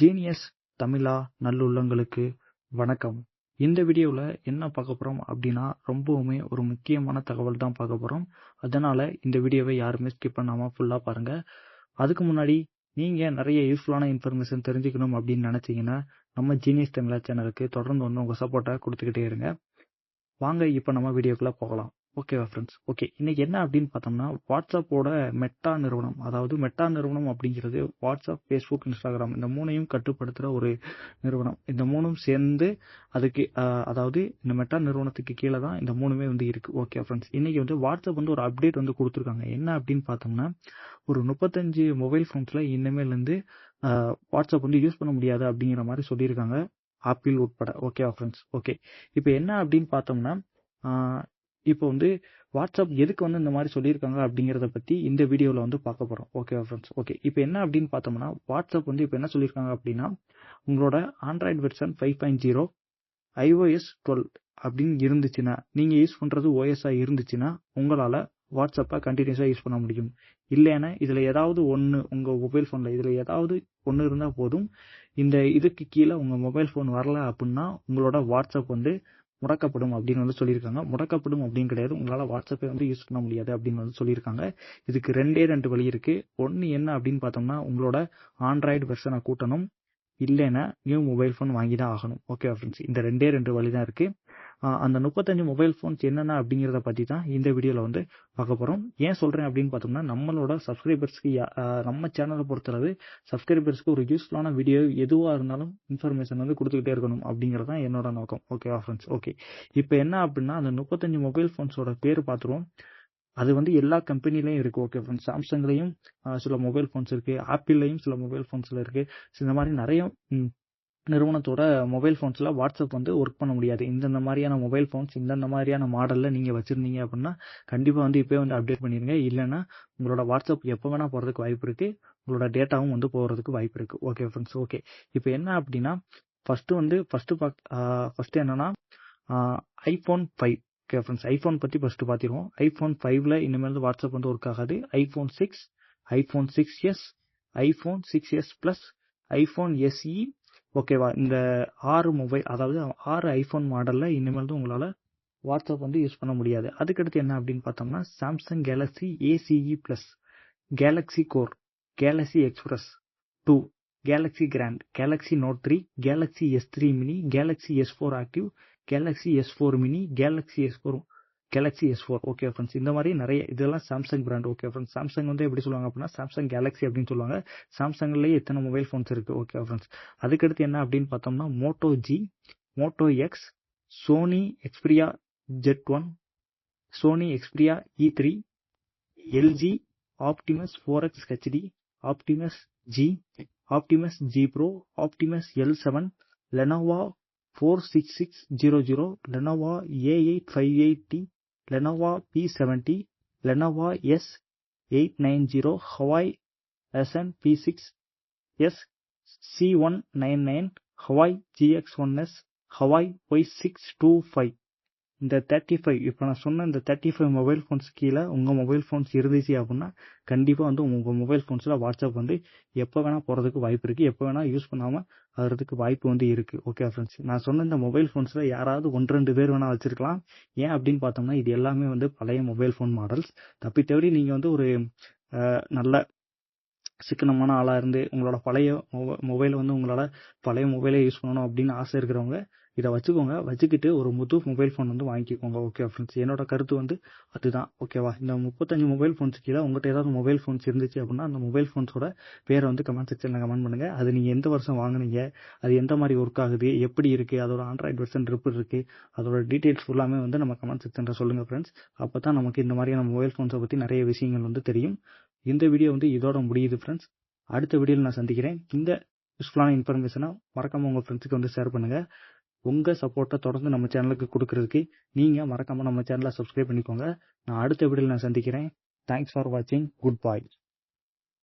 Genius தமிழா நல்லுள்ளங்களுக்கு வணக்கம். இந்த வீடியோவில் என்ன பார்க்க போகிறோம் அப்படின்னா ரொம்பவுமே ஒரு முக்கியமான தகவல் தான் பார்க்க போகிறோம் அதனால் இந்த வீடியோவை யாருமே ஸ்கிப் பண்ணாமல் ஃபுல்லாக பாருங்கள் அதுக்கு முன்னாடி நீங்கள் நிறைய யூஸ்ஃபுல்லான இன்ஃபர்மேஷன் தெரிஞ்சுக்கணும் அப்படின்னு நினச்சிங்கன்னா நம்ம ஜீனியஸ் தமிழா சேனலுக்கு தொடர்ந்து வந்து உங்கள் சப்போர்ட்டை கொடுத்துக்கிட்டே இருங்க. வாங்க இப்போ நம்ம வீடியோக்குள்ளே போகலாம். ஓகேவா ஃப்ரெண்ட்ஸ் ஓகே இன்னைக்கு என்ன அப்படின்னு பார்த்தோம்னா வாட்ஸ்அப்போட மெட்டா நிறுவனம் அதாவது மெட்டா நிறுவனம் அப்படிங்கிறது வாட்ஸ்அப் ஃபேஸ்புக் இன்ஸ்டாகிராம் இந்த மூணையும் கட்டுப்படுத்துகிற ஒரு நிறுவனம். இந்த மூணும் சேர்ந்து அதுக்கு அதாவது இந்த மெட்டா நிறுவனத்துக்கு கீழே தான் இந்த மூணுமே வந்து இருக்குது ஓகே ஃப்ரெண்ட்ஸ் இன்னைக்கு வந்து வாட்ஸ்அப் வந்து ஒரு அப்டேட் வந்து கொடுத்துருக்காங்க. என்ன அப்படின்னு பார்த்தோம்னா ஒரு முப்பத்தஞ்சு மொபைல் ஃபோன்ஸில் இனிமேலேருந்து வாட்ஸ்அப் வந்து யூஸ் பண்ண முடியாது அப்படிங்கிற மாதிரி சொல்லியிருக்காங்க ஆப்பிள் உட்பட. ஓகேவா ஃப்ரெண்ட்ஸ் ஓகே இப்போ என்ன அப்படின்னு பார்த்தோம்னா இப்போ வந்து வாட்ஸ்அப் எதுக்கு வந்து இந்த மாதிரி சொல்லியிருக்காங்க அப்படிங்கிறத பற்றி இந்த வீடியோவில் வந்து பார்க்க போகிறோம் ஓகேவா ஃப்ரெண்ட்ஸ் ஓகே இப்போ என்ன அப்படின்னு பார்த்தோம்னா வாட்ஸ்அப் வந்து இப்போ என்ன சொல்லியிருக்காங்க அப்படின்னா உங்களோட Android version five point zero iOS twelve அப்படின்னு இருந்துச்சுன்னா நீங்கள் யூஸ் பண்ணுறது ஓஎஸ்ஆ இருந்துச்சுன்னா உங்களால் வாட்ஸ்அப்பை கண்டினியூஸாக யூஸ் பண்ண முடியும். இல்லைன்னா இதில் ஏதாவது ஒன்று உங்கள் மொபைல் ஃபோனில் இதில் ஏதாவது ஒன்று இருந்தால் போதும் இந்த இதுக்கு கீழே உங்கள் மொபைல் ஃபோன் வரல அப்படின்னா உங்களோட வாட்ஸ்அப் வந்து முடக்கப்படும் அப்படின்னு வந்து சொல்லியிருக்காங்க. முடக்கப்படும் அப்படின்னு கிடையாது. உங்களால் வாட்ஸ்அப்பை வந்து யூஸ் பண்ண முடியாது அப்படின்னு வந்து சொல்லியிருக்காங்க. இதுக்கு ரெண்டே ரெண்டு வழி இருக்குது ஒன்று என்ன அப்படின்னு பார்த்தோம்னா உங்களோட ஆண்ட்ராய்டு வெர்ஷனை கூட்டணும். இல்லைன்னா நியூ மொபைல் ஃபோன் வாங்கி தான் ஆகணும் ஓகே ஃப்ரெண்ட்ஸ் இந்த ரெண்டே ரெண்டு வழி தான் இருக்குது அந்த முப்பத்தஞ்சு மொபைல் ஃபோன்ஸ் என்னென்ன அப்படிங்கிறத பற்றி தான் இந்த வீடியோவில் வந்து பார்க்க போகிறோம் ஏன் சொல்கிறேன் அப்படின்னு பார்த்தோம்னா நம்மளோட சப்ஸ்கிரைபர்ஸ்க்கு நம்ம சேனலை பொறுத்தளவு சப்ஸ்கிரைபர்ஸ்க்கு ஒரு யூஸ்ஃபுல்லான வீடியோ எதுவாக இருந்தாலும் இன்ஃபர்மேஷன் வந்து கொடுத்துக்கிட்டே இருக்கணும் அப்படிங்கிறது தான் என்னோட நோக்கம். ஓகேவா ஃப்ரெண்ட்ஸ் ஓகே இப்போ என்ன அப்படின்னா அந்த முப்பத்தஞ்சு மொபைல் ஃபோன்ஸோட பேர் பார்த்துருவோம். அது வந்து எல்லா கம்பெனிலையும் இருக்குது ஓகே ஃப்ரெண்ட்ஸ் சாம்சங்லேயும் சில மொபைல் ஃபோன்ஸ் இருக்குது ஆப்பிள்லையும் சில மொபைல் ஃபோன்ஸில் இருக்குது இந்த மாதிரி நிறைய நிறுவனத்தோட மொபைல் ஃபோன்ஸில் வாட்ஸ்அப் வந்து ஒர்க் பண்ண முடியாது. இந்தந்த மாதிரியான மொபைல் ஃபோன்ஸ் இந்தந்த மாதிரியான மாடலில் நீங்கள் வச்சுருந்தீங்க அப்படின்னா கண்டிப்பாக வந்து இப்போ வந்து அப்டேட் பண்ணிடுங்க இல்லைன்னா உங்களோட வாட்ஸ்அப் எப்போ வேணால் போகிறதுக்கு வாய்ப்பு இருக்குது உங்களோட டேட்டாவும் வந்து போகிறதுக்கு வாய்ப்பு இருக்குது ஓகே ஃப்ரெண்ட்ஸ் ஓகே இப்போ என்ன அப்படின்னா ஃபஸ்ட்டு வந்து ஃபஸ்ட்டு பாக் ஃபஸ்ட்டு என்னென்னா iPhone five okay friends iPhone பற்றி ஃபஸ்ட்டு பார்த்துருவோம் ஐஃபோன் ஃபைவ்ல இனிமேல் வாட்ஸ்அப் வந்து ஒர்க் ஆகாது. IPhone six iPhone six S iPhone six S plus iPhone SE ஓகேவா? இந்த ஆறு மொபைல் அதாவது ஆறு ஐஃபோன் மாடலில் இனிமேல் தான் உங்களால் வாட்ஸ்அப் வந்து யூஸ் பண்ண முடியாது. அதுக்கடுத்து என்ன அப்படின்னு பார்த்தோம்னா Samsung Galaxy Ace plus Galaxy Core Galaxy Express two Galaxy Grand Galaxy Note three Galaxy S three mini Galaxy S four active Galaxy S four mini Galaxy S four Galaxy S four okay friends இந்த மாதிரி நிறைய இதெல்லாம் Samsung brand okay friends Samsung வந்து எப்படி சொல்லுவாங்க அப்படின்னா Samsung Galaxy அப்படின்னு சொல்லுவாங்க. சாம்சங்லேயே எத்தனை மொபைல் ஃபோன்ஸ் இருக்குது ஓகே ஃப்ரெண்ட்ஸ் அதுக்கடுத்து என்ன அப்படின்னு பார்த்தோம்னா Moto G Moto X Sony Xperia Z one Sony Xperia E three LG Optimus four X HD Optimus G Optimus G pro Optimus L seven Lenovo four six six zero zero Lenovo A eight five eight T Lenovo P70 Lenovo S890 Huawei Ascend P6 S C199 Huawei GX1S Huawei Y625 இந்த thirty five இப்போ நான் சொன்ன இந்த thirty five mobile phones கீழே உங்கள் mobile phones இருந்துச்சு அப்படின்னா கண்டிப்பாக வந்து உங்கள் மொபைல் ஃபோன்ஸில் வாட்ஸ்அப் வந்து எப்போ வேணால் போகிறதுக்கு வாய்ப்பு இருக்குது எப்போ வேணால் யூஸ் பண்ணாமல் வர்றதுக்கு வாய்ப்பு வந்து இருக்குது ஓகே ஃப்ரெண்ட்ஸ் நான் சொன்ன இந்த மொபைல் ஃபோன்ஸில் யாராவது ஒன்று ரெண்டு பேர் வேணால் வச்சுருக்கலாம். ஏன் அப்படின்னு பார்த்தோம்னா இது எல்லாமே வந்து பழைய மொபைல் ஃபோன் மாடல்ஸ் தப்பி தவிர நீங்கள் வந்து ஒரு நல்ல சிக்கனமான ஆளாக இருந்து உங்களோட பழைய மொபைலை வந்து உங்களால் பழைய மொபைலே யூஸ் பண்ணணும் அப்படின்னு ஆசை இருக்கிறவங்க இதை வச்சுக்கோங்க. வச்சுக்கிட்டு ஒரு முது மொபைல் ஃபோன் வந்து வாங்கிக்கோங்க. ஓகே ஃப்ரெண்ட்ஸ் என்னோட கருத்து வந்து அதுதான். ஓகேவா இந்த முப்பத்தஞ்சு மொபைல் ஃபோன்ஸ் கீழே உங்கள்கிட்ட ஏதாவது மொபைல் ஃபோன்ஸ் இருந்துச்சு அப்படின்னா அந்த மொபைல் ஃபோன்ஸோட பேரை வந்து கமெண்ட் செக்ஷனில் கமெண்ட் பண்ணுங்கள் அது நீங்கள் எந்த வருஷம் வாங்கினீங்க? அது எந்த மாதிரி ஒர்க் ஆகுது? எப்படி இருக்குது அதோட ஆண்ட்ராய்டு வெர்ஷன் எப்படி இருக்குது அதோட டீட்டெயில்ஸ் ஃபுல்லாமே வந்து நம்ம கமெண்ட் செக்ஷனில் சொல்லுங்கள் ஃப்ரெண்ட்ஸ் அப்போ தான் நமக்கு இந்த மாதிரியான மொபைல் ஃபோன்ஸை பற்றி நிறைய விஷயங்கள் வந்து தெரியும். இந்த வீடியோ வந்து இதோட முடியுது ஃப்ரெண்ட்ஸ் அடுத்த வீடியோவில் நான் சந்திக்கிறேன். இந்த யூஸ்ஃபுல்லான இன்ஃபர்மேஷனை மறக்காமல் உங்கள் ஃப்ரெண்ட்ஸுக்கு வந்து ஷேர் பண்ணுங்கள் உங்கள் சப்போர்ட்டை தொடர்ந்து நம்ம சேனலுக்கு கொடுக்கறதுக்கு நீங்கள் மறக்காமல் நம்ம சேனலை சப்ஸ்கிரைப் பண்ணிக்கோங்க. நான் அடுத்த வீடியோவில் நான் சந்திக்கிறேன். தேங்க்ஸ் ஃபார் வாட்சிங் குட் பாய்